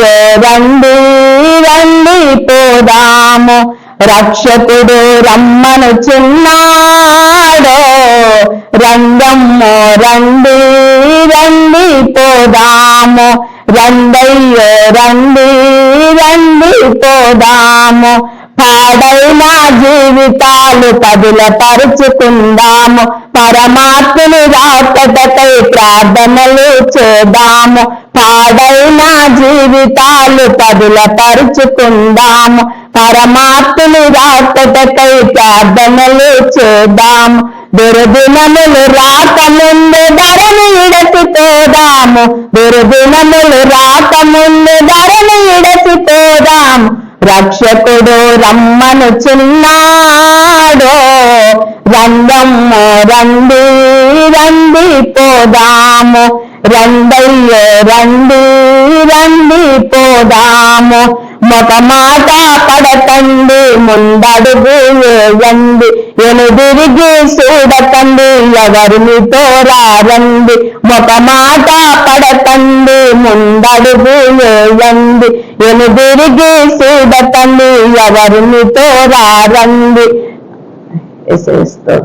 రండయ్యో రండి రండి పోదాము? రక్షకుడు రమ్మను చిన్నాడో. రంగమ్మో రండి రండి పోదాము. రండయ్యో రండి రండి పోదాము. పాడైన జీవితాలు పదుల పరుచుకుందాము. పరమాత్మని రాకటకై ప్రార్థనలు చేద్దాము. పాడ జీవితాలు పదుల పరుచుకుందాము పరమాత్మని రాకటకై ప్రార్థనలు చేద్దాం. దుర్దినములు రాకముందు ధరని ఇడసిపోదాము దుర్దినములు రాకముందు ధరని తోదాం రక్షకుడు రమ్మను చిన్నాడో. రంగమ్మ రండి రండి పోదాము. రండయ్యో రండి రండి పోదాము. ఒక మాట పడకండి ముందడుగు వేయండి. ఎనుదిరిగి చూడకండి ఎవరిని తోరారండి ఒక మాట పడకండి ముందడుగు వేయండి. ఎనుదిరిగి చూడకండి ఎవరిని తోరారండి ఎసేస్తో